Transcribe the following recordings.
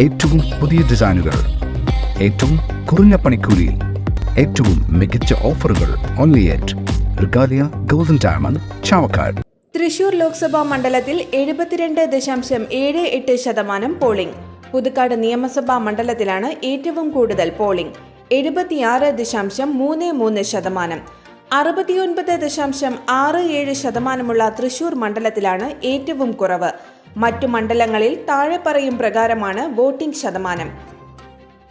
ഏറ്റവും പുതിയ ഡിസൈനുകൾ ഏറ്റവും കുറഞ്ഞ പണിക്കൂലിയിൽ ഏറ്റവും മികച്ച ഓഫറുകൾ only at Regalia golden diamond Chavakkad Thrissur Lok Sabha മണ്ഡലത്തിൽ എഴുപത്തിരണ്ട് ദശാംശം ഏഴ് എട്ട് ശതമാനം പോളിംഗ്. പുതുക്കാട് നിയമസഭാ മണ്ഡലത്തിലാണ് ഏറ്റവും കൂടുതൽ പോളിംഗ്. എഴുപത്തിയാറ് ദശാംശം മൂന്ന് മൂന്ന് ശതമാനം. അറുപത്തിയൊൻപത് ദശാംശം ആറ് ഏഴ് ശതമാനമുള്ള തൃശൂർ മണ്ഡലത്തിലാണ് ഏറ്റവും കുറവ്. മറ്റു മണ്ഡലങ്ങളിൽ താഴെ പറയും പ്രകാരമാണ് വോട്ടിംഗ് ശതമാനം.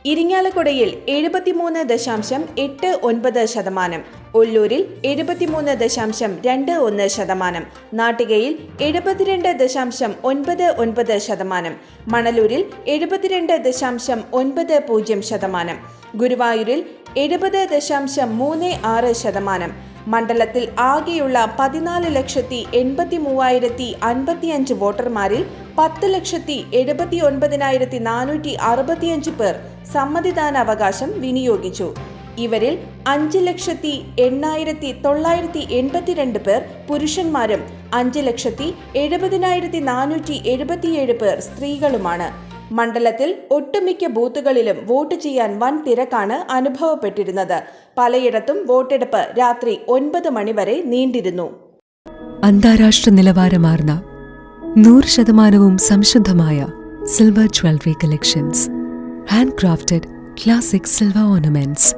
ഇരിങ്ങാലക്കുടയിൽ എഴുപത്തിമൂന്ന് ദശാംശം എട്ട് ഒൻപത് ശതമാനം ഒല്ലൂരിൽ എഴുപത്തിമൂന്ന് ദശാംശം രണ്ട് ഒന്ന് ശതമാനം നാട്ടികയിൽ എഴുപത്തിരണ്ട് ദശാംശം ഒൻപത് ഒൻപത് ശതമാനം മണലൂരിൽ എഴുപത്തിരണ്ട് ദശാംശം ഒൻപത് പൂജ്യം ശതമാനം ഗുരുവായൂരിൽ എഴുപത് ദശാംശം മൂന്ന് ആറ് ശതമാനം. മണ്ഡലത്തിൽ ആകെയുള്ള പതിനാല് ലക്ഷത്തി എൺപത്തി മൂവായിരത്തി അൻപത്തിയഞ്ച് വോട്ടർമാരിൽ പത്ത് ലക്ഷത്തി എഴുപത്തി ഒൻപതിനായിരത്തി നാനൂറ്റി അറുപത്തിയഞ്ച് പേർ സമ്മതിദാനാവകാശം വിനിയോഗിച്ചു. ഇവരിൽ അഞ്ച് ലക്ഷത്തി എണ്ണായിരത്തി തൊള്ളായിരത്തി എൺപത്തിരണ്ട് പേർ പുരുഷന്മാരും അഞ്ച് ലക്ഷത്തി എഴുപതിനായിരത്തി നാനൂറ്റി എഴുപത്തിയേഴ് പേർ സ്ത്രീകളുമാണ്. മണ്ഡലത്തിൽ ഒട്ടുമിക്ക ബൂത്തുകളിലും വോട്ട് ചെയ്യാൻ വൻ തിരക്കാണ് അനുഭവപ്പെട്ടിരുന്നത്. പലയിടത്തും വോട്ടെടുപ്പ് രാത്രി ഒൻപത് മണിവരെ നീണ്ടിരുന്നു. അന്താരാഷ്ട്ര നിലവാരമാർന്ന നൂറ് ശതമാനവും സംശുദ്ധമായ silver jewellery collections hand crafted classic silver ornaments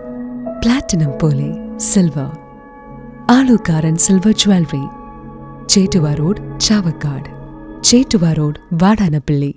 platinum പോലെ silver Alukkaran silver jewellery Chettuva road Chavakkad. Chettuva road Vadanappally.